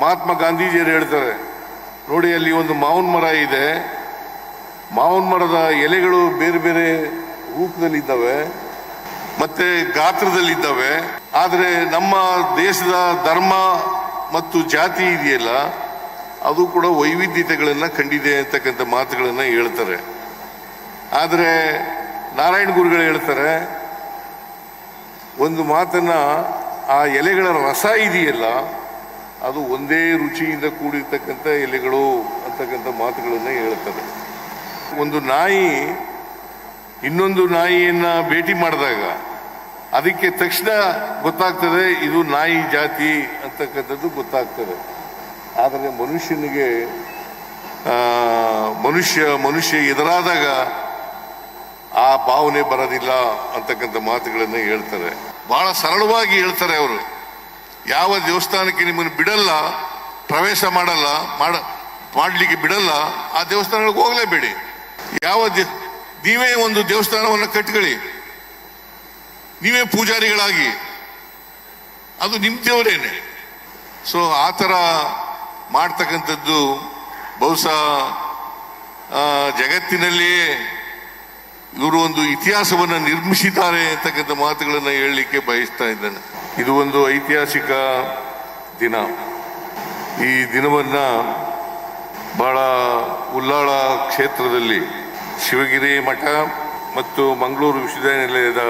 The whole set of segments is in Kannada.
ಮಹಾತ್ಮ ಗಾಂಧೀಜಿಯರು ಹೇಳ್ತಾರೆ, ನೋಡಿ ಅಲ್ಲಿ ಒಂದು ಮಾವಿನ ಮರ ಇದೆ. ಮಾವಿನ ಮರದ ಎಲೆಗಳು ಬೇರೆ ಬೇರೆ ರೂಪದಲ್ಲಿದ್ದಾವೆ, ಮತ್ತೆ ಗಾತ್ರದಲ್ಲಿದ್ದಾವೆ. ಆದರೆ ನಮ್ಮ ದೇಶದ ಧರ್ಮ ಮತ್ತು ಜಾತಿ ಇದೆಯಲ್ಲ, ಅದು ಕೂಡ ವೈವಿಧ್ಯತೆಗಳನ್ನ ಕಂಡಿದೆ ಅಂತಕ್ಕಂಥ ಮಾತುಗಳನ್ನ ಹೇಳ್ತಾರೆ. ಆದರೆ ನಾರಾಯಣ ಗುರುಗಳು ಹೇಳ್ತಾರೆ, ಒಂದು ಮಾತನ್ನ ಆ ಎಲೆಗಳ ರಸ ಇದೆಯಲ್ಲ ಅದು ಒಂದೇ ರುಚಿಯಿಂದ ಕೂಡಿರ್ತಕ್ಕಂಥ ಎಲೆಗಳು ಅಂತಕ್ಕಂಥ ಮಾತುಗಳನ್ನು ಹೇಳುತ್ತದೆ ಒಂದು ನಾಯಿ ಇನ್ನೊಂದು ನಾಯಿಯನ್ನ ಭೇಟಿ ಮಾಡಿದಾಗ ಅದಕ್ಕೆ ತಕ್ಷಣ ಗೊತ್ತಾಗ್ತದೆ ಇದು ನಾಯಿ ಜಾತಿ ಅಂತಕ್ಕಂಥದ್ದು ಗೊತ್ತಾಗ್ತದೆ. ಆದರೆ ಮನುಷ್ಯನಿಗೆ ಮನುಷ್ಯ ಮನುಷ್ಯ ಎದುರಾದಾಗ ಆ ಭಾವನೆ ಬರೋದಿಲ್ಲ ಅಂತಕ್ಕಂಥ ಮಾತುಗಳನ್ನು ಹೇಳ್ತಾರೆ. ಬಹಳ ಸರಳವಾಗಿ ಹೇಳ್ತಾರೆ ಅವರು. ಯಾವ ದೇವಸ್ಥಾನಕ್ಕೆ ನಿಮ್ಮನ್ನು ಬಿಡಲ್ಲ, ಪ್ರವೇಶ ಮಾಡಲ್ಲ, ಮಾಡ, ಮಾಡಲಿಕ್ಕೆ ಬಿಡಲ್ಲ, ಆ ದೇವಸ್ಥಾನಗಳಿಗೆ ಹೋಗಲೇಬೇಡಿ. ಯಾವ ನೀವೇ ಒಂದು ದೇವಸ್ಥಾನವನ್ನು ಕಟ್ಕೊಳ್ಳಿ. ನೀವೇ ಪೂಜಾರಿಗಳಾಗಿ. ಅದು ನಿಮ್ಮ ದೇವರೇನೆ. ಸೊ ಆ ಥರ ಮಾಡ್ತಕ್ಕಂಥದ್ದು ಬಹುಶಃ ಜಗತ್ತಿನಲ್ಲಿಯೇ ಇವರು ಒಂದು ಇತಿಹಾಸವನ್ನು ನಿರ್ಮಿಸಿದ್ದಾರೆ ಅಂತಕ್ಕಂಥ ಮಾತುಗಳನ್ನು ಹೇಳಲಿಕ್ಕೆ ಬಯಸ್ತಾ ಇದ್ದೇನೆ. ಇದು ಒಂದು ಐತಿಹಾಸಿಕ ದಿನ. ಈ ದಿನವನ್ನು ಬಹಳ ಉಲ್ಲಾಳ ಕ್ಷೇತ್ರದಲ್ಲಿ ಶಿವಗಿರಿ ಮಠ ಮತ್ತು ಮಂಗಳೂರು ವಿಶ್ವವಿದ್ಯಾನಿಲಯದ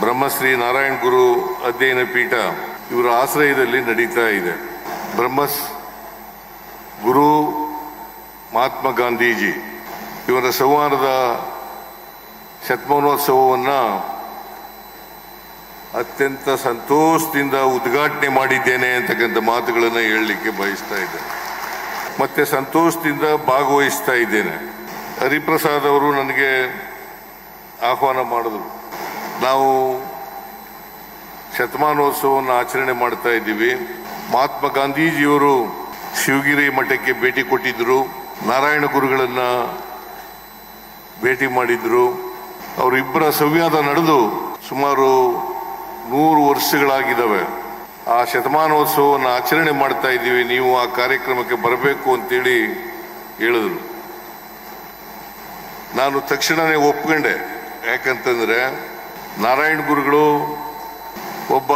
ಬ್ರಹ್ಮಶ್ರೀ ನಾರಾಯಣ ಗುರು ಅಧ್ಯಯನ ಪೀಠ ಇವರ ಆಶ್ರಯದಲ್ಲಿ ನಡೀತಾ ಇದೆ. ಬ್ರಹ್ಮಸ್ ಗುರು ಮಹಾತ್ಮ ಗಾಂಧೀಜಿ ಇವರ ಸಂವಾದದ ಶತಮಾನೋತ್ಸವವನ್ನು ಅತ್ಯಂತ ಸಂತೋಷದಿಂದ ಉದ್ಘಾಟನೆ ಮಾಡಿದ್ದೇನೆ ಅಂತಕ್ಕಂಥ ಮಾತುಗಳನ್ನು ಹೇಳಲಿಕ್ಕೆ ಬಯಸ್ತಾ ಇದ್ದೇನೆ. ಮತ್ತೆ ಸಂತೋಷದಿಂದ ಭಾಗವಹಿಸ್ತಾ ಇದ್ದೇನೆ. ಹರಿಪ್ರಸಾದ್ ಅವರು ನನಗೆ ಆಹ್ವಾನ ಮಾಡಿದ್ರು. ನಾವು ಶತಮಾನೋತ್ಸವವನ್ನು ಆಚರಣೆ ಮಾಡ್ತಾ ಇದ್ದೀವಿ. ಮಹಾತ್ಮ ಗಾಂಧೀಜಿಯವರು ಶಿವಗಿರಿ ಮಠಕ್ಕೆ ಭೇಟಿ ಕೊಟ್ಟಿದ್ದರು ನಾರಾಯಣ ಗುರುಗಳನ್ನು ಭೇಟಿ ಮಾಡಿದ್ರು. ಅವರಿಬ್ಬರ ಸಂವಾದ ನಡೆದು ಸುಮಾರು ನೂರು ವರ್ಷಗಳಾಗಿದ್ದಾವೆ. ಆ ಶತಮಾನೋತ್ಸವವನ್ನು ಆಚರಣೆ ಮಾಡ್ತಾ ಇದ್ದೀವಿ. ನೀವು ಆ ಕಾರ್ಯಕ್ರಮಕ್ಕೆ ಬರಬೇಕು ಅಂತೇಳಿ ಹೇಳಿದ್ರು. ನಾನು ತಕ್ಷಣವೇ ಒಪ್ಕೊಂಡೆ. ಯಾಕಂತಂದ್ರೆ ನಾರಾಯಣ ಗುರುಗಳು ಒಬ್ಬ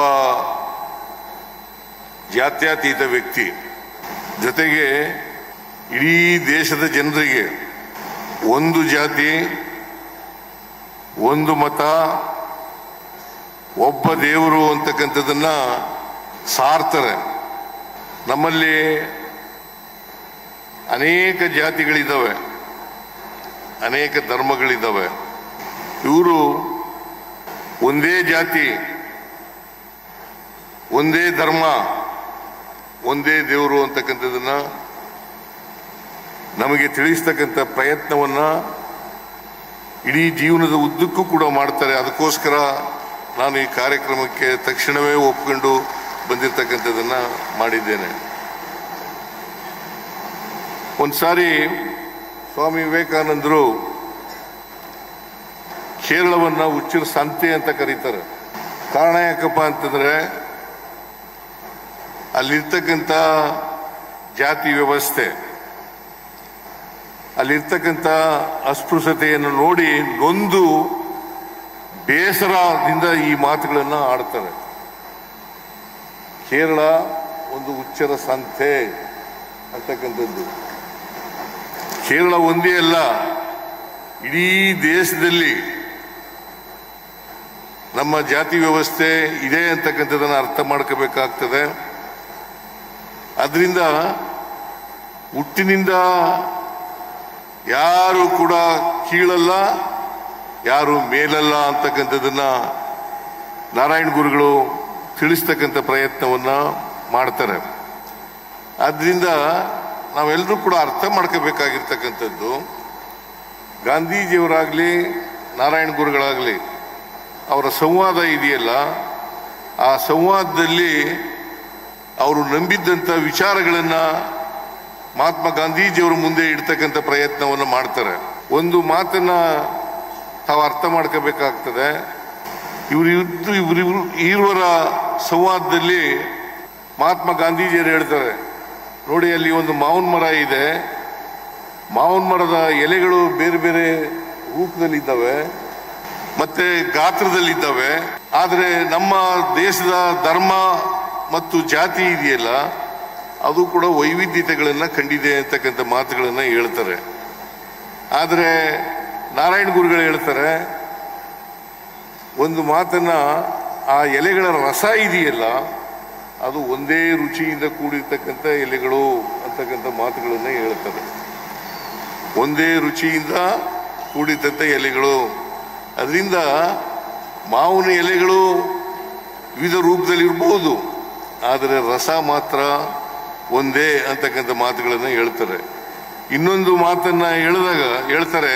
ಜಾತ್ಯತೀತ ವ್ಯಕ್ತಿ. ಜೊತೆಗೆ ಇಡೀ ದೇಶದ ಜನರಿಗೆ ಒಂದು ಜಾತಿ, ಒಂದು ಮತ ಒಬ್ಬ ದೇವರು ಅಂತಕ್ಕಂಥದ್ದನ್ನ ಸಾರ್ತಾರೆ. ನಮ್ಮಲ್ಲಿ ಅನೇಕ ಜಾತಿಗಳಿದ್ದಾವೆ ಅನೇಕ ಧರ್ಮಗಳಿದ್ದಾವೆ ಇವರು ಒಂದೇ ಜಾತಿ, ಒಂದೇ ಧರ್ಮ, ಒಂದೇ ದೇವರು ಅಂತಕ್ಕಂಥದ್ದನ್ನ ನಮಗೆ ತಿಳಿಸ್ತಕ್ಕಂಥ ಪ್ರಯತ್ನವನ್ನ ಇಡೀ ಜೀವನದ ಉದ್ದಕ್ಕೂ ಕೂಡ ಮಾಡ್ತಾರೆ. ಅದಕ್ಕೋಸ್ಕರ ನಾನು ಈ ಕಾರ್ಯಕ್ರಮಕ್ಕೆ ತಕ್ಷಣವೇ ಒಪ್ಕೊಂಡು ಬಂದಿರತಕ್ಕಂಥದ್ದನ್ನು ಮಾಡಿದ್ದೇನೆ. ಒಂದು ಸಾರಿ ಸ್ವಾಮಿ ವಿವೇಕಾನಂದರು ಕೇರಳವನ್ನು ಹುಚ್ಚಿನ ಸಂತೆ ಅಂತ ಕರೀತಾರೆ. ಕಾರಣ ಯಾಕಪ್ಪ ಅಂತಂದರೆ ಅಲ್ಲಿರ್ತಕ್ಕಂಥ ಜಾತಿ ವ್ಯವಸ್ಥೆ, ಅಲ್ಲಿರ್ತಕ್ಕಂಥ ಅಸ್ಪೃಶ್ಯತೆಯನ್ನು ನೋಡಿ ನೊಂದು ಬೇಸರದಿಂದ ಈ ಮಾತುಗಳನ್ನು ಆಡ್ತಾರೆ. ಕೇರಳ ಒಂದು ಉಚ್ಚರ ಸಂತೆ ಅಂತಕ್ಕಂಥದ್ದು. ಕೇರಳ ಒಂದೇ ಅಲ್ಲ, ಇಡೀ ದೇಶದಲ್ಲಿ ನಮ್ಮ ಜಾತಿ ವ್ಯವಸ್ಥೆ ಇದೆ ಅಂತಕ್ಕಂಥದ್ದನ್ನು ಅರ್ಥ ಮಾಡ್ಕೋಬೇಕಾಗ್ತದೆ. ಅದರಿಂದ ಹುಟ್ಟಿನಿಂದ ಯಾರು ಕೂಡ ಕೀಳಲ್ಲ ಯಾರು ಮೇಲಲ್ಲ ಅಂತಕ್ಕಂಥದ್ದನ್ನ ನಾರಾಯಣ ಗುರುಗಳು ತಿಳಿಸ್ತಕ್ಕಂಥ ಪ್ರಯತ್ನವನ್ನ ಮಾಡ್ತಾರೆ. ಆದ್ರಿಂದ ನಾವೆಲ್ಲರೂ ಕೂಡ ಅರ್ಥ ಮಾಡ್ಕೋಬೇಕಾಗಿರ್ತಕ್ಕಂಥದ್ದು. ಗಾಂಧೀಜಿಯವರಾಗಲಿ, ನಾರಾಯಣ ಗುರುಗಳಾಗ್ಲಿ, ಅವರ ಸಂವಾದ ಇದೆಯಲ್ಲ, ಆ ಸಂವಾದದಲ್ಲಿ ಅವರು ನಂಬಿದ್ದಂಥ ವಿಚಾರಗಳನ್ನ ಮಹಾತ್ಮ ಗಾಂಧೀಜಿಯವರ ಮುಂದೆ ಇಡ್ತಕ್ಕಂಥ ಪ್ರಯತ್ನವನ್ನು ಮಾಡ್ತಾರೆ. ಒಂದು ಮಾತನ್ನ ತಾವು ಅರ್ಥ ಮಾಡ್ಕೋಬೇಕಾಗ್ತದೆ. ಇವರು ಇದ್ದು ಇವರು ಸಂವಾದದಲ್ಲಿ ಮಹಾತ್ಮ ಗಾಂಧೀಜಿಯವರು ಹೇಳ್ತಾರೆ, ನೋಡಿ ಅಲ್ಲಿ ಒಂದು ಮಾವಿನ ಮರ ಇದೆ. ಮಾವಿನ ಮರದ ಎಲೆಗಳು ಬೇರೆ ಬೇರೆ ರೂಪದಲ್ಲಿದ್ದಾವೆ, ಮತ್ತೆ ಗಾತ್ರದಲ್ಲಿದ್ದಾವೆ. ಆದರೆ ನಮ್ಮ ದೇಶದ ಧರ್ಮ ಮತ್ತು ಜಾತಿ ಇದೆಯಲ್ಲ, ಅದು ಕೂಡ ವೈವಿಧ್ಯತೆಗಳನ್ನು ಕಂಡಿದೆ ಅಂತಕ್ಕಂಥ ಮಾತುಗಳನ್ನು ಹೇಳ್ತಾರೆ. ಆದರೆ ನಾರಾಯಣ ಗುರುಗಳು ಹೇಳ್ತಾರೆ, ಒಂದು ಮಾತನ್ನ ಆ ಎಲೆಗಳ ರಸ ಇದೆಯಲ್ಲ, ಅದು ಒಂದೇ ರುಚಿಯಿಂದ ಕೂಡಿರ್ತಕ್ಕಂಥ ಎಲೆಗಳು ಅಂತಕ್ಕಂಥ ಮಾತುಗಳನ್ನು ಹೇಳ್ತಾರೆ. ಒಂದೇ ರುಚಿಯಿಂದ ಕೂಡಿದಂಥ ಎಲೆಗಳು. ಅದರಿಂದ ಮಾವಿನ ಎಲೆಗಳು ವಿವಿಧ ರೂಪದಲ್ಲಿ ಇರ್ಬೋದು ಆದರೆ ರಸ ಮಾತ್ರ ಒಂದೇ ಅಂತಕ್ಕಂಥ ಮಾತುಗಳನ್ನು ಹೇಳ್ತಾರೆ. ಇನ್ನೊಂದು ಮಾತನ್ನು ಹೇಳಿದಾಗ ಹೇಳ್ತಾರೆ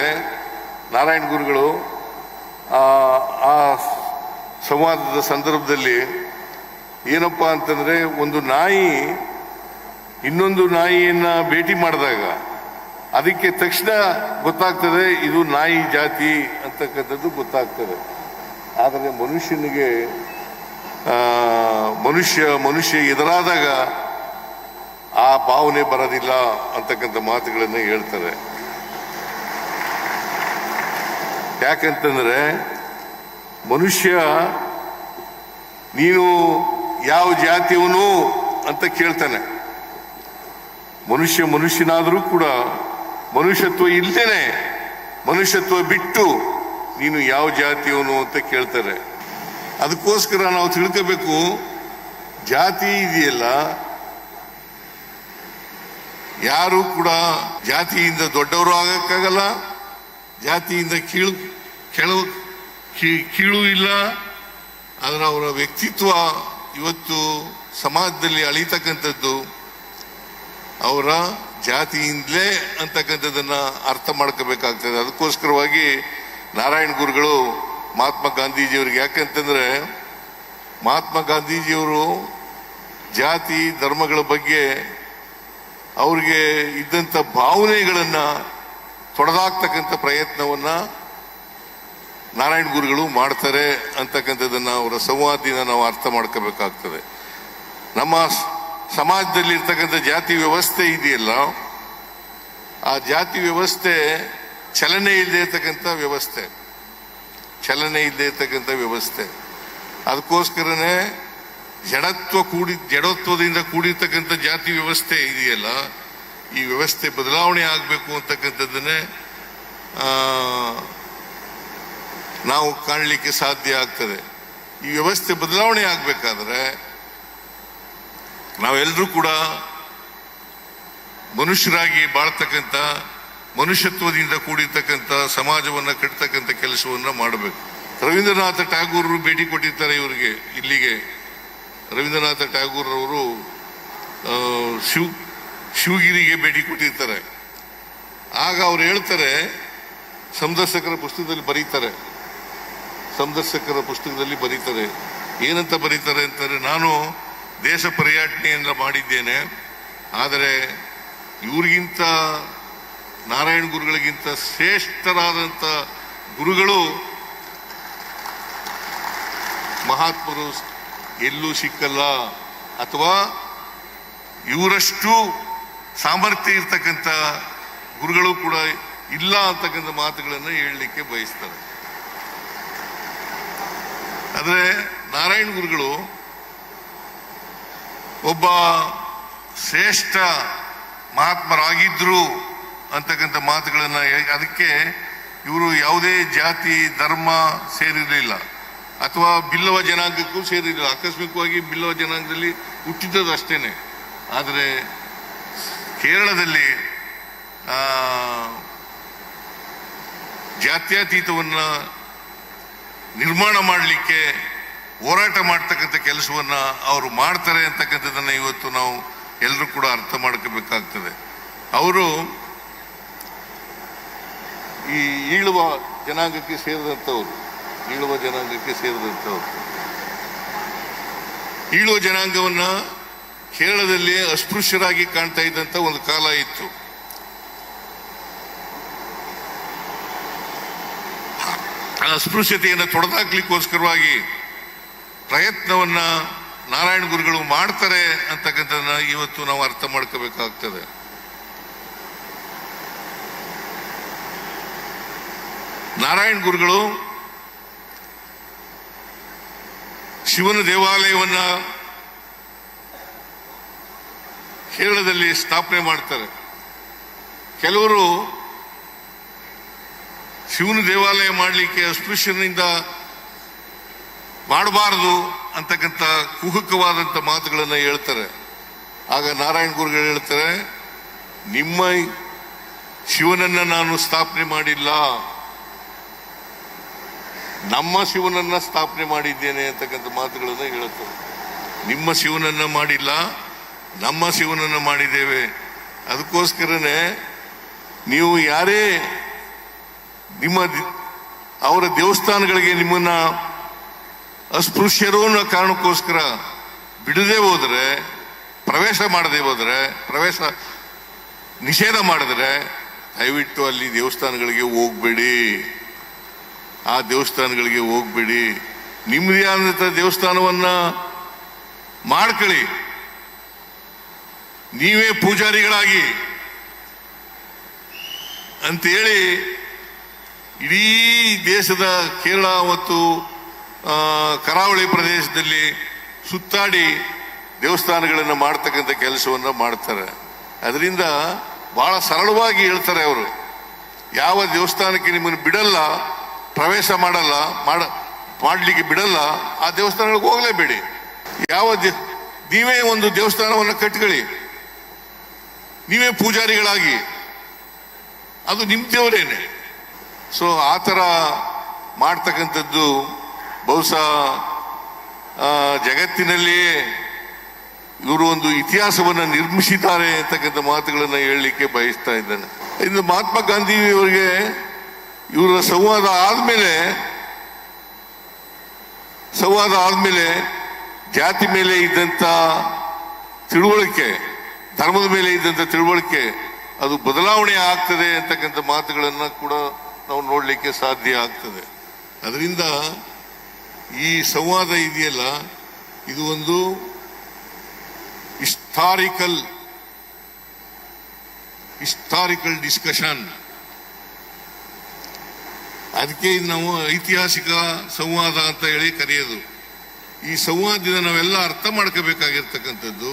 ನಾರಾಯಣ ಗುರುಗಳು, ಆ ಸಂವಾದದ ಸಂದರ್ಭದಲ್ಲಿ ಏನಪ್ಪ ಅಂತಂದ್ರೆ ಒಂದು ನಾಯಿ, ಇನ್ನೊಂದು ನಾಯಿಯನ್ನ ಭೇಟಿ ಮಾಡಿದಾಗ ಅದಕ್ಕೆ ತಕ್ಷಣ ಗೊತ್ತಾಗ್ತದೆ ಇದು ನಾಯಿ ಜಾತಿ ಅಂತಕ್ಕಂಥದ್ದು ಗೊತ್ತಾಗ್ತದೆ. ಆದರೆ ಮನುಷ್ಯನಿಗೆ ಮನುಷ್ಯ ಮನುಷ್ಯ ಎದುರಾದಾಗ ಆ ಭಾವನೆ ಬರೋದಿಲ್ಲ ಅಂತಕ್ಕಂಥ ಮಾತುಗಳನ್ನು ಹೇಳ್ತಾರೆ. ಯಾಕಂತಂದ್ರೆ ಮನುಷ್ಯ ನೀನು ಯಾವ ಜಾತಿಯವನು ಅಂತ ಕೇಳ್ತಾನೆ. ಮನುಷ್ಯ ಮನುಷ್ಯನಾದರೂ ಕೂಡ ಮನುಷ್ಯತ್ವ ಇಲ್ದೇನೆ ಮನುಷ್ಯತ್ವ ಬಿಟ್ಟು ನೀನು ಯಾವ ಜಾತಿಯವನು ಅಂತ ಕೇಳ್ತಾರೆ. ಅದಕ್ಕೋಸ್ಕರ ನಾವು ತಿಳ್ಕೋಬೇಕು, ಜಾತಿ ಇದೆಯಲ್ಲ, ಯಾರು ಕೂಡ ಜಾತಿಯಿಂದ ದೊಡ್ಡವರು ಆಗಕ್ಕಾಗಲ್ಲ, ಜಾತಿಯಿಂದ ಕೀಳು ಕೆಳವು ಕೀ- ಕೀಳು ಇಲ್ಲ. ಅದರ ಅವರ ವ್ಯಕ್ತಿತ್ವ ಇವತ್ತು ಸಮಾಜದಲ್ಲಿ ಅಳಿತಕ್ಕಂಥದ್ದು. ಅವರ ಜಾತಿಯಿಂದಲೇ ಅಂತಕ್ಕಂಥದ್ದನ್ನು ಅರ್ಥ ಮಾಡ್ಕೋಬೇಕಾಗ್ತದೆ. ಅದಕ್ಕೋಸ್ಕರವಾಗಿ ನಾರಾಯಣ ಗುರುಗಳು ಮಹಾತ್ಮ ಗಾಂಧೀಜಿಯವ್ರಿಗೆ ಯಾಕಂತಂದರೆ ಮಹಾತ್ಮ ಗಾಂಧೀಜಿಯವರು ಜಾತಿ, ಧರ್ಮಗಳ ಬಗ್ಗೆ ಅವ್ರಿಗೆ ಇದ್ದಂಥ ಭಾವನೆಗಳನ್ನು ತೊಡೆದಾಕ್ತಕ್ಕಂಥ ಪ್ರಯತ್ನವನ್ನ ನಾರಾಯಣ ಗುರುಗಳು ಮಾಡ್ತಾರೆ ಅಂತಕ್ಕಂಥದ್ದನ್ನು ಅವರ ಸಂವಾದದಿಂದ ನಾವು ಅರ್ಥ ಮಾಡ್ಕೋಬೇಕಾಗ್ತದೆ. ನಮ್ಮ ಸಮಾಜದಲ್ಲಿ ಇರ್ತಕ್ಕಂಥ ಜಾತಿ ವ್ಯವಸ್ಥೆ ಇದೆಯಲ್ಲ, ಆ ಜಾತಿ ವ್ಯವಸ್ಥೆ ಚಲನೆ ಇಲ್ಲದೆ ಇರ್ತಕ್ಕಂಥ ವ್ಯವಸ್ಥೆ. ಚಲನೆ ಇಲ್ಲದೆ ಇರ್ತಕ್ಕಂಥ ವ್ಯವಸ್ಥೆ. ಅದಕ್ಕೋಸ್ಕರನೇ ಜಡತ್ವ ಕೂಡಿ, ಜಡತ್ವದಿಂದ ಕೂಡಿರ್ತಕ್ಕಂಥ ಜಾತಿ ವ್ಯವಸ್ಥೆ ಇದೆಯಲ್ಲ, ಈ ವ್ಯವಸ್ಥೆ ಬದಲಾವಣೆ ಆಗಬೇಕು ಅಂತಕ್ಕಂಥದ್ದನ್ನೇ ನಾವು ಕಾಣಲಿಕ್ಕೆ ಸಾಧ್ಯ ಆಗ್ತದೆ. ಈ ವ್ಯವಸ್ಥೆ ಬದಲಾವಣೆ ಆಗಬೇಕಾದ್ರೆ ನಾವೆಲ್ಲರೂ ಕೂಡ ಮನುಷ್ಯರಾಗಿ ಬಾಳ್ತಕ್ಕಂಥ ಮನುಷ್ಯತ್ವದಿಂದ ಕೂಡಿರ್ತಕ್ಕಂಥ ಸಮಾಜವನ್ನ ಕಟ್ಟತಕ್ಕಂಥ ಕೆಲಸವನ್ನ ಮಾಡಬೇಕು. ರವೀಂದ್ರನಾಥ ಟ್ಯಾಗೂರರು ಭೇಟಿ ಕೊಟ್ಟಿರ್ತಾರೆ ಇವರಿಗೆ ಇಲ್ಲಿಗೆ. ರವೀಂದ್ರನಾಥ ಟ್ಯಾಗೂರ್ ಅವರು ಆ, ಶಿವ್ ಶಿವಗಿರಿಗೆ ಭೇಟಿ ಕೊಟ್ಟಿರ್ತಾರೆ. ಆಗ ಅವ್ರು ಹೇಳ್ತಾರೆ ಸಂದರ್ಶಕರ ಪುಸ್ತಕದಲ್ಲಿ ಬರೀತಾರೆ ಸಂದರ್ಶಕರ ಪುಸ್ತಕದಲ್ಲಿ ಬರೀತಾರೆ. ಏನಂತ ಬರೀತಾರೆ ಅಂತಾರೆ ನಾನು ದೇಶ ಪರ್ಯಟನೆಯನ್ನ ಮಾಡಿದ್ದೇನೆ. ಆದರೆ ಇವ್ರಿಗಿಂತ ನಾರಾಯಣ ಗುರುಗಳಿಗಿಂತ ಶ್ರೇಷ್ಠರಾದಂಥ ಗುರುಗಳು ಮಹಾತ್ಮರು ಎಲ್ಲೂ ಸಿಕ್ಕಲ್ಲ. ಅಥವಾ ಇವರಷ್ಟು ಸಾಮರ್ಥ್ಯ ಇರ್ತಕ್ಕಂಥ ಗುರುಗಳು ಕೂಡ ಇಲ್ಲ ಅಂತಕ್ಕಂಥ ಮಾತುಗಳನ್ನು ಹೇಳಲಿಕ್ಕೆ ಬಯಸ್ತಾರೆ. ಆದರೆ ನಾರಾಯಣ ಗುರುಗಳು ಒಬ್ಬ ಶ್ರೇಷ್ಠ ಮಹಾತ್ಮರಾಗಿದ್ದರು ಅಂತಕ್ಕಂಥ ಮಾತುಗಳನ್ನು ಅದಕ್ಕೆ ಇವರು ಯಾವುದೇ ಜಾತಿ, ಧರ್ಮ ಸೇರಿರಲಿಲ್ಲ. ಅಥವಾ ಬಿಲ್ಲವ ಜನಾಂಗಕ್ಕೂ ಸೇರಿರಲಿಲ್ಲ. ಆಕಸ್ಮಿಕವಾಗಿ ಬಿಲ್ಲವ ಜನಾಂಗದಲ್ಲಿ ಹುಟ್ಟಿದ್ದದು ಅಷ್ಟೇನೆ. ಆದರೆ ಕೇರಳದಲ್ಲಿ ಜಾತ್ಯತೀತವನ್ನ ನಿರ್ಮಾಣ ಮಾಡಲಿಕ್ಕೆ ಹೋರಾಟ ಮಾಡ್ತಕ್ಕಂಥ ಕೆಲಸವನ್ನ ಅವರು ಮಾಡ್ತಾರೆ ಅಂತಕ್ಕಂಥದ್ದನ್ನ ಇವತ್ತು ನಾವು ಎಲ್ಲರೂ ಕೂಡ ಅರ್ಥ ಮಾಡ್ಕೋಬೇಕಾಗ್ತದೆ. ಅವರು ಈ ಈಳುವ ಜನಾಂಗಕ್ಕೆ ಸೇರಿದಂಥವ್ರು, ಈಳುವ ಜನಾಂಗಕ್ಕೆ ಸೇರಿದಂಥವ್ರು. ಈಳುವ ಜನಾಂಗವನ್ನ ಕೇರಳದಲ್ಲಿ ಅಸ್ಪೃಶ್ಯರಾಗಿ ಕಾಣ್ತಾ ಇದ್ದಂತ ಒಂದು ಕಾಲ ಇತ್ತು. ಅಸ್ಪೃಶ್ಯತೆಯನ್ನು ತೊಡೆದಾಕ್ಲಿಕ್ಕೋಸ್ಕರವಾಗಿ ಪ್ರಯತ್ನವನ್ನ ನಾರಾಯಣ ಗುರುಗಳು ಮಾಡ್ತಾರೆ ಅಂತಕ್ಕಂಥದ್ದನ್ನ ಇವತ್ತು ನಾವು ಅರ್ಥ ಮಾಡ್ಕೋಬೇಕಾಗ್ತದೆ. ನಾರಾಯಣ ಗುರುಗಳು ಶಿವನ ದೇವಾಲಯವನ್ನ ಕೇರಳದಲ್ಲಿ ಸ್ಥಾಪನೆ ಮಾಡ್ತಾರೆ. ಕೆಲವರು ಶಿವನ ದೇವಾಲಯ ಮಾಡಲಿಕ್ಕೆ ಅಸ್ಪೃಶ್ಯನಿಂದ ಮಾಡಬಾರದು ಅಂತಕ್ಕಂಥ ಕುಹಕವಾದಂಥ ಮಾತುಗಳನ್ನು ಹೇಳ್ತಾರೆ. ಆಗ ನಾರಾಯಣ ಗುರುಗಳು ಹೇಳ್ತಾರೆ, ನಿಮ್ಮ ಶಿವನನ್ನ ನಾನು ಸ್ಥಾಪನೆ ಮಾಡಿಲ್ಲ. ನಮ್ಮ ಶಿವನನ್ನ ಸ್ಥಾಪನೆ ಮಾಡಿದ್ದೇನೆ ಅಂತಕ್ಕಂಥ ಮಾತುಗಳನ್ನು ಹೇಳುತ್ತೆ ನಿಮ್ಮ ಶಿವನನ್ನ ಮಾಡಿಲ್ಲ, ನಮ್ಮ ಶಿವನನ್ನ ಮಾಡಿದ್ದೇವೆ. ಅದಕ್ಕೋಸ್ಕರನೇ ನೀವು ಯಾರೇ ನಿಮ್ಮ ಅವರ ದೇವಸ್ಥಾನಗಳಿಗೆ ನಿಮ್ಮನ್ನ ಅಸ್ಪೃಶ್ಯರು ಅನ್ನೋ ಕಾರಣಕ್ಕೋಸ್ಕರ ಬಿಡದೆ ಹೋದ್ರೆ, ಪ್ರವೇಶ ಮಾಡದೆ ಹೋದ್ರೆ, ಪ್ರವೇಶ ನಿಷೇಧ ಮಾಡಿದ್ರೆ, ದಯವಿಟ್ಟು ಅಲ್ಲಿ ದೇವಸ್ಥಾನಗಳಿಗೆ ಹೋಗ್ಬೇಡಿ. ಆ ದೇವಸ್ಥಾನಗಳಿಗೆ ಹೋಗ್ಬೇಡಿ. ನಿಮ್ಮದೇ ಆದಂಥ ದೇವಸ್ಥಾನವನ್ನ ಮಾಡ್ಕೊಳ್ಳಿ. ನೀವೇ ಪೂಜಾರಿಗಳಾಗಿ. ಅಂತೇಳಿ ಇಡೀ ದೇಶದ ಕೇರಳ ಮತ್ತು ಕರಾವಳಿ ಪ್ರದೇಶದಲ್ಲಿ ಸುತ್ತಾಡಿ ದೇವಸ್ಥಾನಗಳನ್ನು ಮಾಡ್ತಕ್ಕಂಥ ಕೆಲಸವನ್ನು ಮಾಡ್ತಾರೆ. ಅದರಿಂದ ಬಹಳ ಸರಳವಾಗಿ ಹೇಳ್ತಾರೆ ಅವರು. ಯಾವ ದೇವಸ್ಥಾನಕ್ಕೆ ನಿಮ್ಮನ್ನು ಬಿಡಲ್ಲ, ಪ್ರವೇಶ ಮಾಡಲ್ಲ, ಮಾಡ, ಮಾಡಲಿಕ್ಕೆ ಬಿಡಲ್ಲ, ಆ ದೇವಸ್ಥಾನಗಳಿಗೆ ಹೋಗಲೇಬೇಡಿ. ಯಾವ ದೇ- ನೀವೇ ಒಂದು ದೇವಸ್ಥಾನವನ್ನು ಕಟ್ಕೊಳ್ಳಿ. ನೀವೇ ಪೂಜಾರಿಗಳಾಗಿ. ಅದು ನಿಮ್ಮ ದೇವರೇನೆ. ಸೊ ಆ ಥರ ಮಾಡ್ತಕ್ಕಂಥದ್ದು ಬಹುಶಃ ಜಗತ್ತಿನಲ್ಲಿಯೇ ಇವರು ಒಂದು ಇತಿಹಾಸವನ್ನು ನಿರ್ಮಿಸಿದ್ದಾರೆ ಅಂತಕ್ಕಂಥ ಮಾತುಗಳನ್ನು ಹೇಳಲಿಕ್ಕೆ ಬಯಸ್ತಾ ಇದ್ದೇನೆ. ಇಂದು ಮಹಾತ್ಮ ಗಾಂಧಿ ಅವರಿಗೆ ಇವರ ಸಂವಾದ ಆದಮೇಲೆ, ಸಂವಾದ ಆದ್ಮೇಲೆ ಜಾತಿ ಮೇಲೆ ಇದ್ದಂಥ ತಿಳುವಳಿಕೆ, ಧರ್ಮದ ಮೇಲೆ ಇದ್ದಂಥ ತಿಳುವಳಿಕೆ ಅದು ಬದಲಾವಣೆ ಆಗ್ತದೆ ಅಂತಕ್ಕಂಥ ಮಾತುಗಳನ್ನು ಕೂಡ ನಾವು ನೋಡಲಿಕ್ಕೆ ಸಾಧ್ಯ ಆಗ್ತದೆ. ಅದರಿಂದ ಈ ಸಂವಾದ ಇದೆಯಲ್ಲ, ಇದು ಒಂದು ಹಿಸ್ಟಾರಿಕಲ್ ಹಿಸ್ಟಾರಿಕಲ್ ಡಿಸ್ಕಷನ್ ಅದಕ್ಕೆ ಇದು ನಾವು ಐತಿಹಾಸಿಕ ಸಂವಾದ ಅಂತ ಹೇಳಿ ಕರೆಯೋದು. ಈ ಸಂವಾದದಿಂದ ನಾವೆಲ್ಲ ಅರ್ಥ ಮಾಡ್ಕೋಬೇಕಾಗಿರ್ತಕ್ಕಂಥದ್ದು,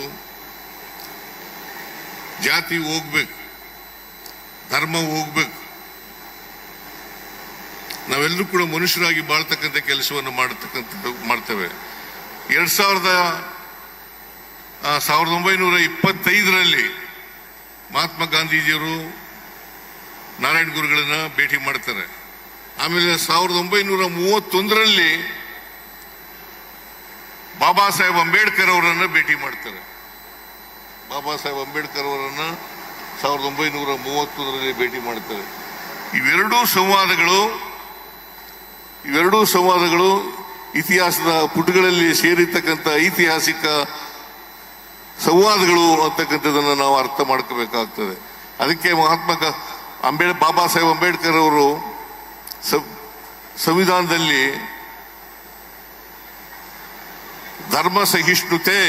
ಜಾತಿ ಹೋಗ್ಬೇಕು, ಧರ್ಮ ಹೋಗ್ಬೇಕು. ನಾವೆಲ್ಲರೂ ಕೂಡ ಮನುಷ್ಯರಾಗಿ ಬಾಳ್ತಕ್ಕಂಥ ಕೆಲಸವನ್ನು ಮಾಡತಕ್ಕಂಥ ಮಾಡ್ತೇವೆ. ಎರಡ್ ಸಾವಿರದ ಸಾವಿರದ ಒಂಬೈನೂರ ಇಪ್ಪತ್ತೈದರಲ್ಲಿ ಮಹಾತ್ಮ ಗಾಂಧೀಜಿಯವರು ನಾರಾಯಣ ಗುರುಗಳನ್ನ ಭೇಟಿ ಮಾಡ್ತಾರೆ. ಆಮೇಲೆ ಸಾವಿರದ ಒಂಬೈನೂರ ಮೂವತ್ತೊಂದರಲ್ಲಿ ಬಾಬಾ ಸಾಹೇಬ್ ಅಂಬೇಡ್ಕರ್ ಅವರನ್ನ ಭೇಟಿ ಮಾಡ್ತಾರೆ. ಬಾಬಾ ಸಾಹೇಬ್ ಅಂಬೇಡ್ಕರ್ ಅವರನ್ನ ಸಾವಿರದ ಒಂಬೈನೂರ ಮೂವತ್ತೊಂದರಲ್ಲಿ ಭೇಟಿ ಮಾಡ್ತಾರೆ. ಇವೆರಡೂ ಸಂವಾದಗಳು ಇವೆರಡೂ ಸಂವಾದಗಳು ಇತಿಹಾಸದ ಪುಟಗಳಲ್ಲಿ ಸೇರಿರ್ತಕ್ಕಂಥ ಐತಿಹಾಸಿಕ ಸಂವಾದಗಳು ಅಂತಕ್ಕಂಥದ್ದನ್ನು ನಾವು ಅರ್ಥ ಮಾಡ್ಕೋಬೇಕಾಗ್ತದೆ. ಅದಕ್ಕೆ ಮಹಾತ್ಮ ಅಂಬೇಡ್ ಬಾಬಾ ಸಾಹೇಬ್ ಅಂಬೇಡ್ಕರ್ ಅವರು ಸಂವಿಧಾನದಲ್ಲಿ ಧರ್ಮ ಸಹಿಷ್ಣುತೆ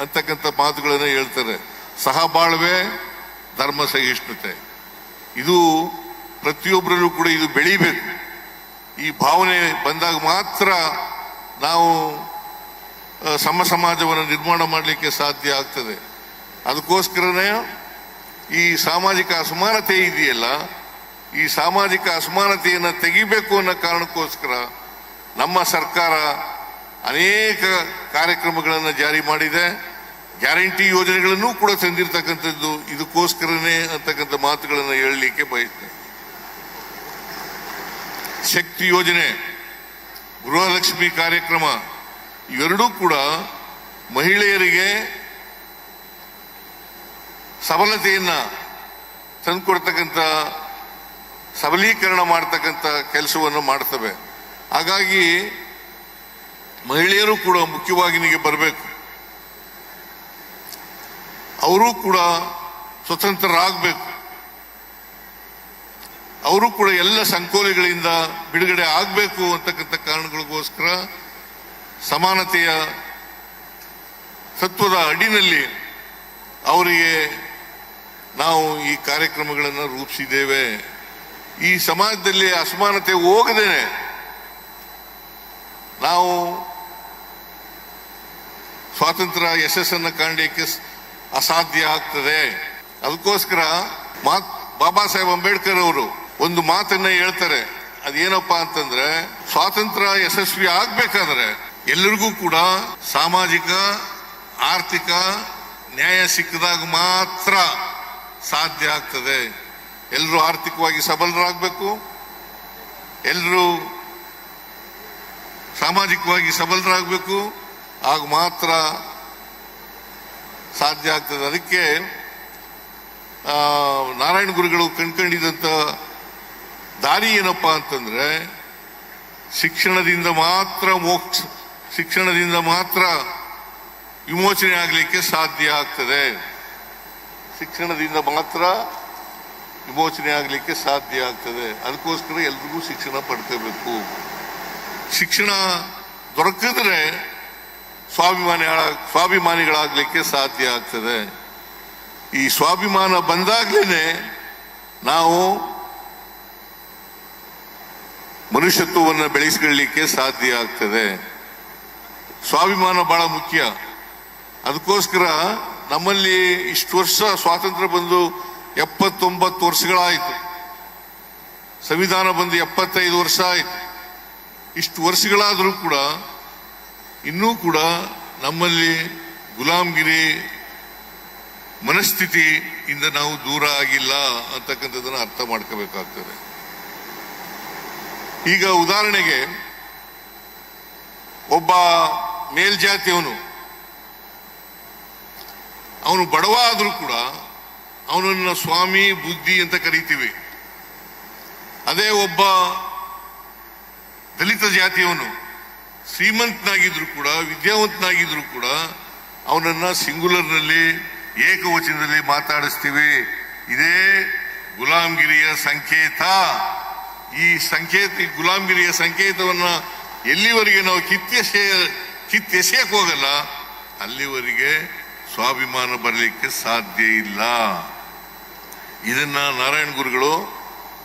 ಅಂತಕ್ಕಂಥ ಮಾತುಗಳನ್ನು ಹೇಳ್ತಾರೆ. ಸಹಬಾಳ್ವೆ ಧರ್ಮ ಸಹಿಷ್ಣುತೆ. ಇದು ಪ್ರತಿಯೊಬ್ಬರಲ್ಲೂ ಕೂಡ ಇದು ಬೆಳಿಬೇಕು. ಈ ಭಾವನೆ ಬಂದಾಗ ಮಾತ್ರ ನಾವು ಸಮ ಸಮಾಜವನ್ನು ನಿರ್ಮಾಣ ಮಾಡಲಿಕ್ಕೆ ಸಾಧ್ಯ ಆಗ್ತದೆ. ಅದಕ್ಕೋಸ್ಕರನೇ ಈ ಸಾಮಾಜಿಕ ಅಸಮಾನತೆ ಇದೆಯಲ್ಲ, ಈ ಸಾಮಾಜಿಕ ಅಸಮಾನತೆಯನ್ನು ತೆಗಿಬೇಕು ಅನ್ನೋ ಕಾರಣಕ್ಕೋಸ್ಕರ ನಮ್ಮ ಸರ್ಕಾರ ಅನೇಕ ಕಾರ್ಯಕ್ರಮಗಳನ್ನು ಜಾರಿ ಮಾಡಿದೆ. ಗ್ಯಾರಂಟಿ ಯೋಜನೆಗಳನ್ನು ಕೂಡ ತಂದಿರತಕ್ಕಂಥದ್ದು ಇದಕ್ಕೋಸ್ಕರನೇ ಅಂತಕ್ಕಂಥ ಮಾತುಗಳನ್ನು ಹೇಳಲಿಕ್ಕೆ ಬಯಸ್ತೇನೆ. ಶಕ್ತಿ ಯೋಜನೆ, ಗೃಹಲಕ್ಷ್ಮಿ ಕಾರ್ಯಕ್ರಮ, ಇವೆರಡೂ ಕೂಡ ಮಹಿಳೆಯರಿಗೆ ಸಬಲತೆಯನ್ನ ತಂದುಕೊಡ್ತಕ್ಕಂಥ, ಸಬಲೀಕರಣ ಮಾಡ್ತಕ್ಕಂಥ ಕೆಲಸವನ್ನು ಮಾಡ್ತವೆ. ಹಾಗಾಗಿ ಮಹಿಳೆಯರು ಕೂಡ ಮುಖ್ಯವಾಹಿನಿಗೆ ಬರಬೇಕು. ಅವರು ಕೂಡ ಸ್ವತಂತ್ರರಾಗಬೇಕು. ಅವರು ಕೂಡ ಎಲ್ಲ ಸಂಕೋಲೆಗಳಿಂದ ಬಿಡುಗಡೆ ಆಗಬೇಕು ಅಂತಕ್ಕಂಥ ಕಾರಣಗಳಿಗೋಸ್ಕರ ಸಮಾನತೆಯ ತತ್ವದ ಅಡಿನಲ್ಲಿ ಅವರಿಗೆ ನಾವು ಈ ಕಾರ್ಯಕ್ರಮಗಳನ್ನು ರೂಪಿಸಿದ್ದೇವೆ. ಈ ಸಮಾಜದಲ್ಲಿ ಅಸಮಾನತೆ ಹೋಗದೇನೆ ನಾವು ಸ್ವಾತಂತ್ರ್ಯ ಯಶಸ್ಸನ್ನು ಕಾಣಲಿಕ್ಕೆ ಅಸಾಧ್ಯ ಆಗ್ತದೆ. ಅದಕ್ಕೋಸ್ಕರ ಮಾತ್ ಬಾಬಾ ಸಾಹೇಬ್ ಅಂಬೇಡ್ಕರ್ ಅವರು ಒಂದು ಮಾತನ್ನ ಹೇಳ್ತಾರೆ. ಅದೇನಪ್ಪ ಅಂತಂದ್ರೆ, ಸ್ವಾತಂತ್ರ್ಯ ಯಶಸ್ವಿ ಆಗ್ಬೇಕಾದ್ರೆ ಎಲ್ಲರಿಗೂ ಕೂಡ ಸಾಮಾಜಿಕ, ಆರ್ಥಿಕ, ನ್ಯಾಯ ಸಿಕ್ಕಿದಾಗ ಮಾತ್ರ ಸಾಧ್ಯ ಆಗ್ತದೆ. ಎಲ್ಲರೂ ಆರ್ಥಿಕವಾಗಿ ಸಬಲರಾಗಬೇಕು. ಎಲ್ಲರೂ ಸಾಮಾಜಿಕವಾಗಿ ಸಬಲರಾಗಬೇಕು. ಆಗ ಮಾತ್ರ ಸಾಧ್ಯ ಆಗ್ತದೆ. ಅದಕ್ಕೆ ನಾರಾಯಣ ಗುರುಗಳು ಕಂಡ್ಕೊಂಡಿದ್ದಂಥ ದಾರಿ ಏನಪ್ಪಾ ಅಂತಂದ್ರೆ ಶಿಕ್ಷಣದಿಂದ ಮಾತ್ರ ಮೋಕ್ಷ, ಶಿಕ್ಷಣದಿಂದ ಮಾತ್ರ ವಿಮೋಚನೆ ಆಗಲಿಕ್ಕೆ ಸಾಧ್ಯ ಆಗ್ತದೆ. ಶಿಕ್ಷಣದಿಂದ ಮಾತ್ರ ವಿಮೋಚನೆ ಆಗಲಿಕ್ಕೆ ಸಾಧ್ಯ ಆಗ್ತದೆ. ಅದಕ್ಕೋಸ್ಕರ ಎಲ್ರಿಗೂ ಶಿಕ್ಷಣ ಪಡ್ಕೋಬೇಕು. ಶಿಕ್ಷಣ ದೊರಕಿದ್ರೆ ಸ್ವಾಭಿಮಾನಿ ಸ್ವಾಭಿಮಾನಿಗಳಾಗಲಿಕ್ಕೆ ಸಾಧ್ಯ ಆಗ್ತದೆ. ಈ ಸ್ವಾಭಿಮಾನ ಬಂದಾಗ್ಲೇ ನಾವು ಮನುಷ್ಯತ್ವವನ್ನು ಬೆಳೆಸಿಕೊಳ್ಳಲಿಕ್ಕೆ ಸಾಧ್ಯ ಆಗ್ತದೆ. ಸ್ವಾಭಿಮಾನ ಬಹಳ ಮುಖ್ಯ. ಅದಕ್ಕೋಸ್ಕರ ನಮ್ಮಲ್ಲಿ ಇಷ್ಟು ವರ್ಷ ಸ್ವಾತಂತ್ರ್ಯ ಬಂದು ಎಪ್ಪತ್ತೊಂಬತ್ತು ವರ್ಷಗಳಾಯಿತು. ಸಂವಿಧಾನ ಬಂದು ಎಪ್ಪತ್ತೈದು ವರ್ಷ ಆಯಿತು. ಇಷ್ಟು ವರ್ಷಗಳಾದರೂ ಕೂಡ, ಇನ್ನೂ ಕೂಡ ನಮ್ಮಲ್ಲಿ ಗುಲಾಮ್ಗಿರಿ ಮನಸ್ಥಿತಿಯಿಂದ ನಾವು ದೂರ ಆಗಿಲ್ಲ ಅಂತಕ್ಕಂಥದ್ದನ್ನು ಅರ್ಥ ಮಾಡ್ಕೋಬೇಕಾಗ್ತದೆ. ಈಗ ಉದಾಹರಣೆಗೆ ಒಬ್ಬ ಮೇಲ್ಜಾತಿಯವನು, ಅವನು ಬಡವ ಆದರೂ ಕೂಡ ಅವನನ್ನ ಸ್ವಾಮಿ, ಬುದ್ಧಿ ಅಂತ ಕರಿತೀವಿ. ಅದೇ ಒಬ್ಬ ದಲಿತ ಜಾತಿಯವನು, ಶ್ರೀಮಂತನಾಗಿದ್ರು ಕೂಡ, ವಿದ್ಯಾವಂತನಾಗಿದ್ರು ಕೂಡ ಅವನನ್ನ ಸಿಂಗುಲರ್ನಲ್ಲಿ, ಏಕವಚನದಲ್ಲಿ ಮಾತಾಡಿಸ್ತೀವಿ. ಇದೇ ಗುಲಾಮ್ಗಿರಿಯ ಸಂಕೇತ. ಈ ಸಂಕೇತ, ಈ ಗುಲಾಮ್ಗಿರಿಯ ಸಂಕೇತವನ್ನ ಎಲ್ಲಿವರೆಗೆ ನಾವು ಕಿತ್ತೆಸೆ ಕಿತ್ತೆಸೆಯಕ್ಕೆ ಹೋಗಲ್ಲ, ಅಲ್ಲಿವರೆಗೆ ಸ್ವಾಭಿಮಾನ ಬರಲಿಕ್ಕೆ ಸಾಧ್ಯ ಇಲ್ಲ. ಇದನ್ನ ನಾರಾಯಣ ಗುರುಗಳು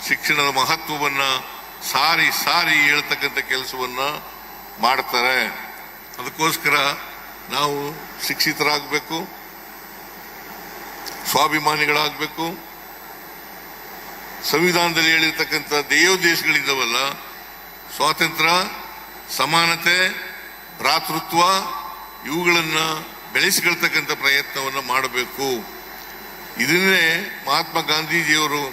ಶಿಕ್ಷಣದ ಮಹತ್ವವನ್ನ ಸಾರಿ ಸಾರಿ ಹೇಳ್ತಕ್ಕಂಥ ಕೆಲಸವನ್ನ ಮಾಡ್ತಾರೆ. ಅದಕ್ಕೋಸ್ಕರ ನಾವು ಶಿಕ್ಷಿತರಾಗಬೇಕು, ಸ್ವಾಭಿಮಾನಿಗಳಾಗಬೇಕು ಸಂವಿಧಾನದಲ್ಲಿ ಹೇಳಿರ್ತಕ್ಕಂಥ ದೇಯೋದ್ದೇಶಗಳಿದ್ದಾವಲ್ಲ ಸ್ವಾತಂತ್ರ್ಯ, ಸಮಾನತೆ, ಭ್ರಾತೃತ್ವ, ಇವುಗಳನ್ನು ಬೆಳೆಸಿಕೊಳ್ತಕ್ಕಂಥ ಪ್ರಯತ್ನವನ್ನು ಮಾಡಬೇಕು. ಇದನ್ನೇ ಮಹಾತ್ಮ ಗಾಂಧೀಜಿಯವರು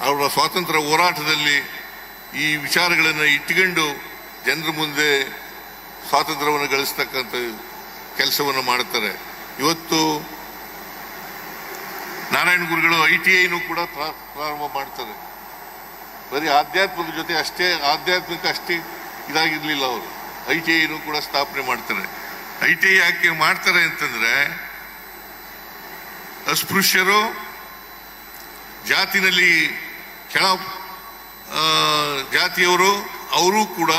ಅವರ ಸ್ವಾತಂತ್ರ್ಯ ಹೋರಾಟದಲ್ಲಿ ಈ ವಿಚಾರಗಳನ್ನು ಇಟ್ಟುಕೊಂಡು ಜನರ ಮುಂದೆ ಸ್ವಾತಂತ್ರ್ಯವನ್ನು ಗಳಿಸ್ತಕ್ಕಂಥ ಕೆಲಸವನ್ನು ಮಾಡುತ್ತಾರೆ. ಇವತ್ತು ನಾರಾಯಣ ಗುರುಗಳು ಐ ಟಿ ಐನು ಕೂಡ ಪ್ರಾ- ಪ್ರಾರಂಭ ಮಾಡ್ತಾರೆ ಬರೀ ಆಧ್ಯಾತ್ಮದ ಜೊತೆ ಅಷ್ಟೇ, ಆಧ್ಯಾತ್ಮಿಕ ಅಷ್ಟೇ ಇದಾಗಿರ್ಲಿಲ್ಲ ಅವರು. ಐ ಟಿ ಐನು ಕೂಡ ಸ್ಥಾಪನೆ ಮಾಡ್ತಾರೆ. ಐ ಟಿ ಐ ಯಾಕೆ ಮಾಡ್ತಾರೆ ಅಂತಂದ್ರೆ, ಅಸ್ಪೃಶ್ಯರು ಜಾತಿನಲ್ಲಿ ಕೆಳ ಜಾತಿಯವರು, ಅವರು ಕೂಡ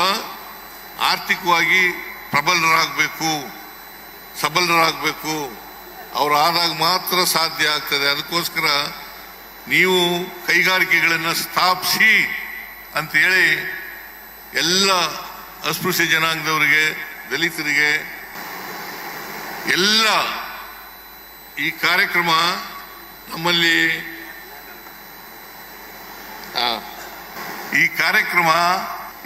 ಆರ್ಥಿಕವಾಗಿ ಪ್ರಬಲರಾಗಬೇಕು, ಸಬಲರಾಗಬೇಕು. ಅವ್ರು ಆದಾಗ ಮಾತ್ರ ಸಾಧ್ಯ ಆಗ್ತದೆ. ಅದಕ್ಕೋಸ್ಕರ ನೀವು ಕೈಗಾರಿಕೆಗಳನ್ನು ಸ್ಥಾಪಿಸಿ ಅಂತೇಳಿ ಎಲ್ಲ ಅಸ್ಪೃಶ್ಯ ಜನಾಂಗದವರಿಗೆ ದಲಿತರಿಗೆ ಎಲ್ಲ ಈ ಕಾರ್ಯಕ್ರಮ ನಮ್ಮಲ್ಲಿ ಆ, ಈ ಕಾರ್ಯಕ್ರಮ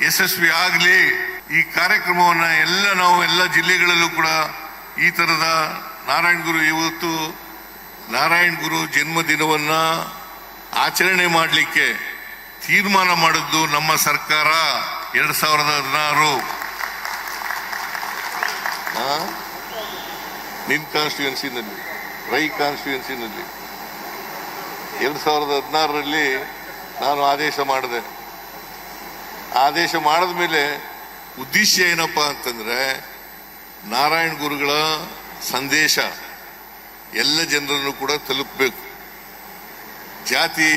ಯಶಸ್ವಿ ಆಗಲಿ. ಈ ಕಾರ್ಯಕ್ರಮವನ್ನು ಎಲ್ಲ ನಾವು ಎಲ್ಲ ಜಿಲ್ಲೆಗಳಲ್ಲೂ ಕೂಡ ಈ ತರದ ನಾರಾಯಣ ಗುರು ಇವತ್ತು ನಾರಾಯಣ ಗುರು ಜನ್ಮದಿನವನ್ನ ಆಚರಣೆ ಮಾಡಲಿಕ್ಕೆ ತೀರ್ಮಾನ ಮಾಡಿದ್ದು ನಮ್ಮ ಸರ್ಕಾರ ಎರಡ್ ಸಾವಿರದ ಹದಿನಾರು. ನಿನ್ ಕಾನ್ಸ್ಟಿಟ್ಯೂನ್ಸಿನಲ್ಲಿ ರೈ ಕಾನ್ಸ್ಟಿಟ್ಯೂನ್ಸಿನಲ್ಲಿ ಎರಡ್ ಸಾವಿರದ ಹದಿನಾರರಲ್ಲಿ ನಾನು ಆದೇಶ ಮಾಡಿದೆ. ಆದೇಶ ಮಾಡಿದ ಮೇಲೆ ಉದ್ದೇಶ ಏನಪ್ಪ ಅಂತಂದ್ರೆ ನಾರಾಯಣ ಗುರುಗಳ ಸಂದೇಶ ಎಲ್ಲ ಜನರನ್ನು ಕೂಡ ತಲುಪಬೇಕು. ಜಾತಿ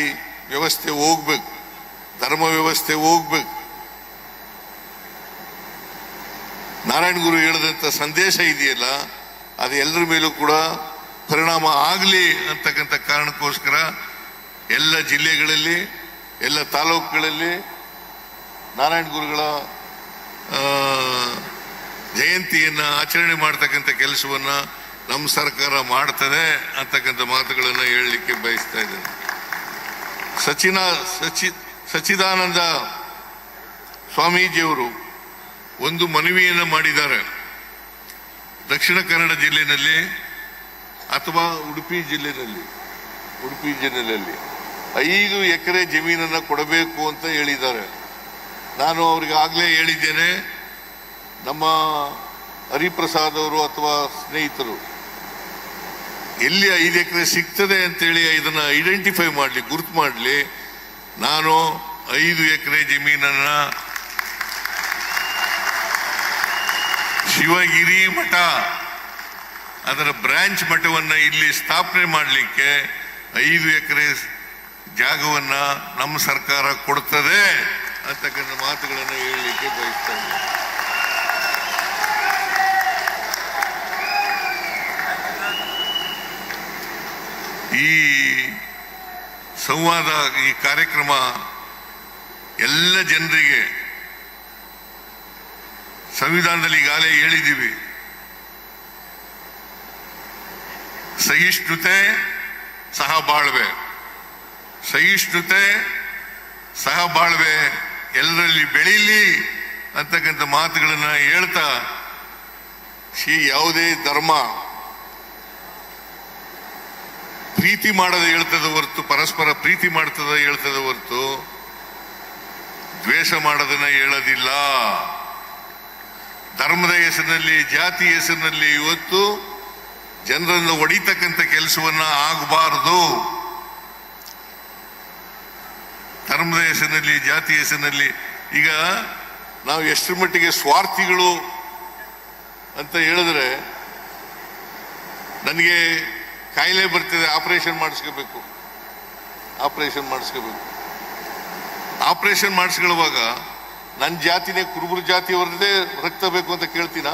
ವ್ಯವಸ್ಥೆ ಹೋಗ್ಬೇಕು, ಧರ್ಮ ವ್ಯವಸ್ಥೆ ಹೋಗ್ಬೇಕು. ನಾರಾಯಣ ಗುರು ಹೇಳಿದಂತ ಸಂದೇಶ ಇದೆಯಲ್ಲ, ಅದು ಎಲ್ಲರ ಮೇಲೂ ಕೂಡ ಪರಿಣಾಮ ಆಗಲಿ ಅಂತಕ್ಕಂಥ ಕಾರಣಕ್ಕೋಸ್ಕರ ಎಲ್ಲ ಜಿಲ್ಲೆಗಳಲ್ಲಿ, ಎಲ್ಲ ತಾಲೂಕುಗಳಲ್ಲಿ ನಾರಾಯಣ ಗುರುಗಳ ಜಯಂತಿಯನ್ನ ಆಚರಣೆ ಮಾಡ್ತಕ್ಕಂಥ ಕೆಲಸವನ್ನ ನಮ್ಮ ಸರ್ಕಾರ ಮಾಡ್ತದೆ ಅಂತಕ್ಕಂಥ ಮಾತುಗಳನ್ನು ಹೇಳಲಿಕ್ಕೆ ಬಯಸ್ತಾ ಇದ್ದೇನೆ. ಸಚಿನ, ಸಚಿ ಸಚಿದಾನಂದ ಸ್ವಾಮೀಜಿಯವರು ಒಂದು ಮನವಿಯನ್ನು ಮಾಡಿದ್ದಾರೆ. ದಕ್ಷಿಣ ಕನ್ನಡ ಜಿಲ್ಲೆಯಲ್ಲಿ ಅಥವಾ ಉಡುಪಿ ಜಿಲ್ಲೆಯಲ್ಲಿ ಉಡುಪಿ ಜಿಲ್ಲೆಯಲ್ಲಿ ಐದು ಎಕರೆ ಜಮೀನನ್ನು ಕೊಡಬೇಕು ಅಂತ ಹೇಳಿದ್ದಾರೆ. ನಾನು ಅವ್ರಿಗೆ ಆಗಲೇ ಹೇಳಿದ್ದೇನೆ ನಮ್ಮ ಹರಿಪ್ರಸಾದ್ ಅವರು ಅಥವಾ ಸ್ನೇಹಿತರು, ಎಲ್ಲಿ ಐದು ಎಕರೆ ಸಿಗ್ತದೆ ಅಂತೇಳಿ ಇದನ್ನ ಐಡೆಂಟಿಫೈ ಮಾಡಲಿ, ಗುರುತು ಮಾಡಲಿ. ನಾನು ಐದು ಎಕರೆ ಜಮೀನನ್ನ ಶಿವಗಿರಿ ಮಠ, ಅದರ ಬ್ರಾಂಚ್ ಮಠವನ್ನ ಇಲ್ಲಿ ಸ್ಥಾಪನೆ ಮಾಡಲಿಕ್ಕೆ ಐದು ಎಕರೆ ಜಾಗವನ್ನ ನಮ್ಮ ಸರ್ಕಾರ ಕೊಡ್ತದೆ ಅಂತಕ್ಕಂಥ ಮಾತುಗಳನ್ನು ಹೇಳಲಿಕ್ಕೆ ಬಯಸ್ತಾ ಈ ಸಂವಾದ, ಈ ಕಾರ್ಯಕ್ರಮ ಎಲ್ಲ ಜನರಿಗೆ ಸಂವಿಧಾನದಲ್ಲಿ ಈಗಾಗಲೇ ಹೇಳಿದ್ದೀವಿ. ಸಹಿಷ್ಣುತೆ ಸಹ ಬಾಳ್ವೆ. ಸಹಿಷ್ಣುತೆ ಸಹ ಬಾಳ್ವೆ. ಎಲ್ಲರಲ್ಲಿ ಬೆಳೀಲಿ ಅಂತಕ್ಕಂಥ ಮಾತುಗಳನ್ನ ಹೇಳ್ತಾ ಶ್ರೀ ಯಾವುದೇ ಧರ್ಮ ಪ್ರೀತಿ ಮಾಡದೆ ಹೇಳ್ತದೆ ಹೊರತು, ಪರಸ್ಪರ ಪ್ರೀತಿ ಮಾಡ್ತದ ಹೇಳ್ತದೆ ಹೊರತು, ದ್ವೇಷ ಮಾಡೋದನ್ನ ಹೇಳೋದಿಲ್ಲ. ಧರ್ಮದ ಹೆಸರಿನಲ್ಲಿ, ಜಾತಿ ಹೆಸರಿನಲ್ಲಿ ಇವತ್ತು ಜನರನ್ನು ಒಡಿತಕ್ಕಂಥ ಕೆಲಸವನ್ನ ಆಗಬಾರದು. ಧರ್ಮದ ಹೆಸರಿನಲ್ಲಿ, ಜಾತಿ ಹೆಸರಿನಲ್ಲಿ, ಈಗ ನಾವು ಎಷ್ಟರ ಮಟ್ಟಿಗೆ ಸ್ವಾರ್ಥಿಗಳು ಅಂತ ಹೇಳಿದ್ರೆ, ನನಗೆ ಕಾಯಿಲೆ ಬರ್ತಿದೆ ಆಪರೇಷನ್ ಮಾಡಿಸ್ಕೋಬೇಕು. ಆಪರೇಷನ್ ಮಾಡಿಸ್ಕೋಬೇಕು. ಆಪರೇಷನ್ ಮಾಡಿಸ್ಕೊಳ್ಳುವಾಗ ನನ್ನ ಜಾತಿನೇ ಕುರುಬರು ಜಾತಿಯವರದೇ ರಕ್ತ ಬೇಕು ಅಂತ ಕೇಳ್ತೀನ?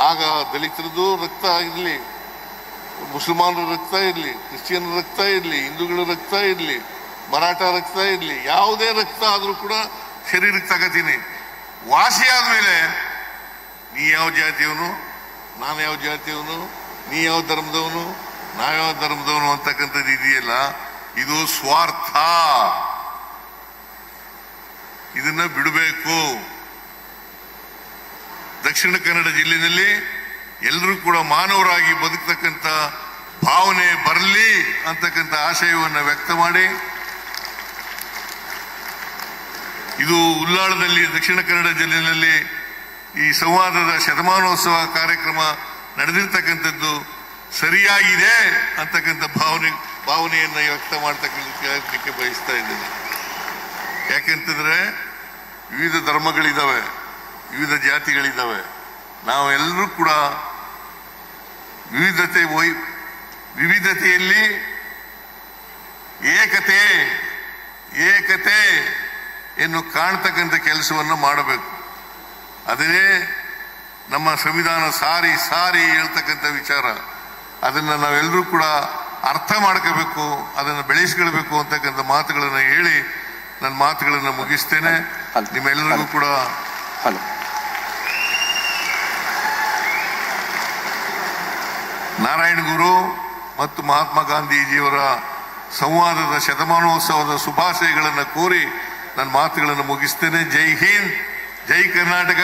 ಆಗ ದಲಿತರದ್ದು ರಕ್ತ ಇರಲಿ, ಮುಸಲ್ಮಾನರ ರಕ್ತ ಇರಲಿ, ಕ್ರಿಶ್ಚಿಯನ್ ರಕ್ತ ಇರಲಿ, ಹಿಂದೂಗಳ ರಕ್ತ ಇರಲಿ, ಮರಾಠ ರಕ್ತ ಇರಲಿ, ಯಾವುದೇ ರಕ್ತ ಆದರೂ ಕೂಡ ಶರೀರಕ್ಕೆ ತಗತೀನಿ. ವಾಸಿ ಆದಮೇಲೆ ನೀ ಯಾವ ಜಾತಿಯವನು, ನಾನು ಯಾವ ಜಾತಿಯವನು ನೀ ಯಾವ ಧರ್ಮದವನು? ನಾವ್ಯಾವ ಧರ್ಮದವನು ಅಂತಕ್ಕಂಥದ್ದು ಇದೆಯಲ್ಲ? ಇದು ಸ್ವಾರ್ಥ. ಇದನ್ನ ಬಿಡಬೇಕು. ದಕ್ಷಿಣ ಕನ್ನಡ ಜಿಲ್ಲೆಯಲ್ಲಿ ಎಲ್ಲರೂ ಕೂಡ ಮಾನವರಾಗಿ ಬದುಕ್ತಕ್ಕಂಥ ಭಾವನೆ ಬರಲಿ ಅಂತಕ್ಕಂಥ ಆಶಯವನ್ನು ವ್ಯಕ್ತ ಮಾಡಿ. ಇದು ಉಲ್ಲಾಳದಲ್ಲಿ ದಕ್ಷಿಣ ಕನ್ನಡ ಜಿಲ್ಲೆಯಲ್ಲಿ ಈ ಸಂವಾದದ ಶತಮಾನೋತ್ಸವ ಕಾರ್ಯಕ್ರಮ ನಡೆದಿರ್ತಕ್ಕಂಥದ್ದು ಸರಿಯಾಗಿದೆ ಅಂತಕ್ಕಂಥ ಭಾವನೆ, ಭಾವನೆಯನ್ನ ವ್ಯಕ್ತ ಮಾಡ್ತಕ್ಕಂಥ ಬಯಸ್ತಾ ಇದ್ದೇನೆ. ಯಾಕೆಂತಂದ್ರೆ ವಿವಿಧ ಧರ್ಮಗಳಿದ್ದಾವೆ ವಿವಿಧ ಜಾತಿಗಳಿದ್ದಾವೆ ನಾವೆಲ್ಲರೂ ಕೂಡ ವಿವಿಧತೆ ವೈ, ವಿವಿಧತೆಯಲ್ಲಿ ಏಕತೆ ಏಕತೆ ಎನ್ನು ಕಾಣ್ತಕ್ಕಂಥ ಕೆಲಸವನ್ನು ಮಾಡಬೇಕು. ಅದೇ ನಮ್ಮ ಸಂವಿಧಾನ ಸಾರಿ ಸಾರಿ ಹೇಳ್ತಕ್ಕಂಥ ವಿಚಾರ. ಅದನ್ನ ನಾವೆಲ್ಲರೂ ಕೂಡ ಅರ್ಥ ಮಾಡ್ಕೋಬೇಕು ಅದನ್ನು ಬೆಳೆಸ್ಕೊಳ್ಬೇಕು ಅಂತಕ್ಕಂಥ ಮಾತುಗಳನ್ನು ಹೇಳಿ ನನ್ನ ಮಾತುಗಳನ್ನು ಮುಗಿಸ್ತೇನೆ. ನಿಮ್ಮೆಲ್ಲರಿಗೂ ಕೂಡ ನಾರಾಯಣ ಗುರು ಮತ್ತು ಮಹಾತ್ಮ ಗಾಂಧೀಜಿಯವರ ಸಂವಾದದ ಶತಮಾನೋತ್ಸವದ ಶುಭಾಶಯಗಳನ್ನು ಕೋರಿ ನನ್ನ ಮಾತುಗಳನ್ನು ಮುಗಿಸ್ತೇನೆ. ಜೈ ಹಿಂದ್ ಜೈ ಕರ್ನಾಟಕ.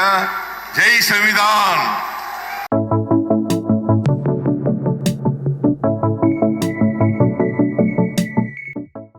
ಜೈ ಸಂವಿಧಾನ್